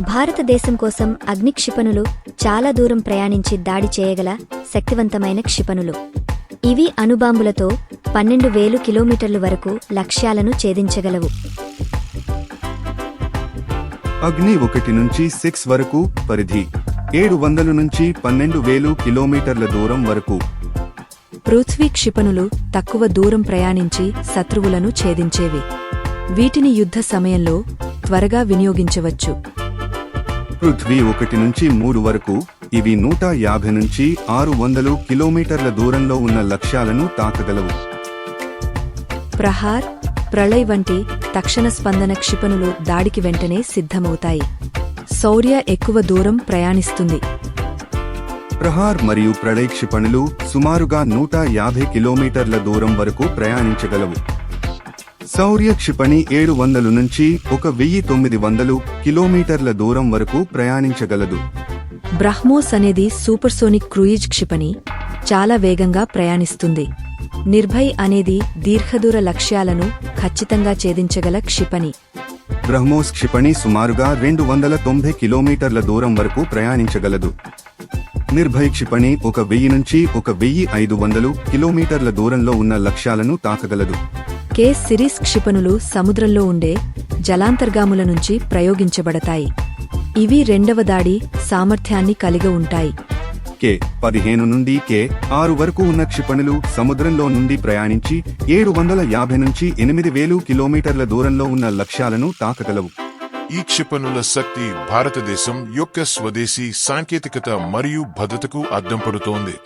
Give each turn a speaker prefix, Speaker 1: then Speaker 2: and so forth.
Speaker 1: భారతదేశం కోసం అగ్ని క్షిపణులు చాలా దూరం ప్రయాణించి దాడి చేయగల శక్తివంతమైన క్షిపణులు. ఇవి అణుబాంబులతో పన్నెండు వేలు కిలోమీటర్లు వరకు లక్ష్యాలను ఛేదించగలవు.
Speaker 2: అగ్ని ఒకటి నుంచి సిక్స్ వరకు పరిధి ఏడు వందల నుంచి పన్నెండు వేలు కిలోమీటర్ల దూరం వరకు.
Speaker 3: పృథ్వీ క్షిపణులు తక్కువ దూరం ప్రయాణించి శత్రువులను ఛేదించేవి. వీటిని యుద్ధ సమయంలో త్వరగా వినియోగించవచ్చు.
Speaker 2: పృథ్వీ ఒకటి నుంచి మూడు వరకు ఇవి నూట యాభై నుంచి ఆరు వందలు కిలోమీటర్ల దూరంలో ఉన్న లక్ష్యాలను తాకగలవు.
Speaker 3: ప్రహార్ ప్రళయ్ వంటి తక్షణ స్పందన క్షిపణులు దాడికి వెంటనే సిద్ధమవుతాయి. శౌర్య ఎక్కువ దూరం ప్రయాణిస్తుంది.
Speaker 2: ప్రహార్ మరియు ప్రళయ్ క్షిపణులు సుమారుగా నూట యాభై కిలోమీటర్ల దూరం వరకు ప్రయాణించగలవు. శౌర్య క్షిపణి ఏడు వందలు నుంచి ఒక వెయ్యి తొమ్మిది వందలు కిలోమీటర్ల దూరం వరకు ప్రయాణించగలదు.
Speaker 3: బ్రహ్మోస్ అనేది సూపర్సోనిక్ క్రూయిజ్ క్షిపణి. చాలా వేగంగా ప్రయాణిస్తుంది. నిర్భయ్ అనేది దీర్ఘదూర లక్ష్యాలను ఖచ్చితంగా ఛేదించగల క్షిపణి.
Speaker 2: బ్రహ్మోస్ క్షిపణి సుమారుగా రెండు వందల తొంభై కిలోమీటర్ల దూరం వరకు ప్రయాణించగలదు. నిర్భయ్ క్షిపణి ఒక వెయ్యి నుంచి ఒక వెయ్యి ఐదు వందలు కిలోమీటర్ల దూరంలో ఉన్న లక్ష్యాలను తాకగలదు.
Speaker 3: కే సిరీస్ క్షిపణులు సముద్రంలో ఉండే జలాంతర్గాముల నుంచి ప్రయోగించబడతాయి. ఇవి రెండవ దాడి సామర్థ్యాన్ని కలిగి ఉంటాయి.
Speaker 2: కే పదిహేను నుండి కే ఆరు వరకు ఉన్న క్షిపణులు సముద్రంలో నుండి ప్రయాణించి ఏడు వందల యాభై నుంచి ఎనిమిది వేలు కిలోమీటర్ల దూరంలో ఉన్న లక్ష్యాలను తాకగలవు.
Speaker 4: ఈ క్షిపణుల శక్తి భారతదేశం యొక్క స్వదేశీ సాంకేతికత మరియు భద్రతకు అద్దం పడుతోంది